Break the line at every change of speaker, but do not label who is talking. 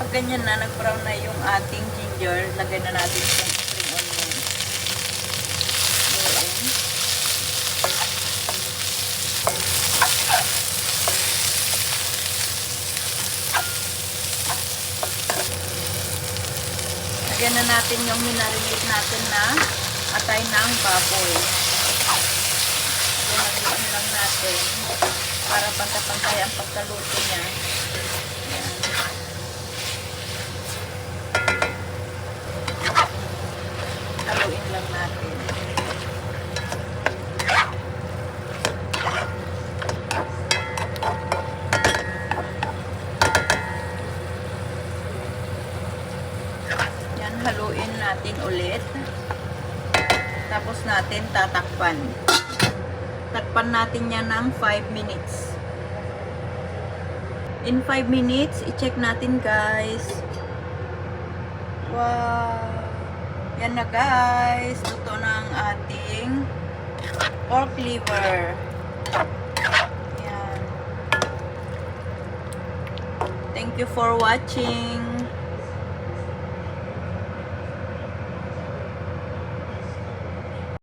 Pag ganyan na, nag-brown na yung ating ginger, lagay na natin yung spring onion. Ayan. Lagyan na natin yung minarinate natin na atay ng baboy. Lagyan lang natin para pantay-pantay ang pagkaluto niya. Ayan. Haluin lang natin. Yan, haluin natin ulit. Tapos natin tatakpan. Takpan natin yan ng 5 minutes. In 5 minutes, i-check natin guys. Wow! Yan na guys. Luto na ang ating pork liver. Yan. Thank you for watching.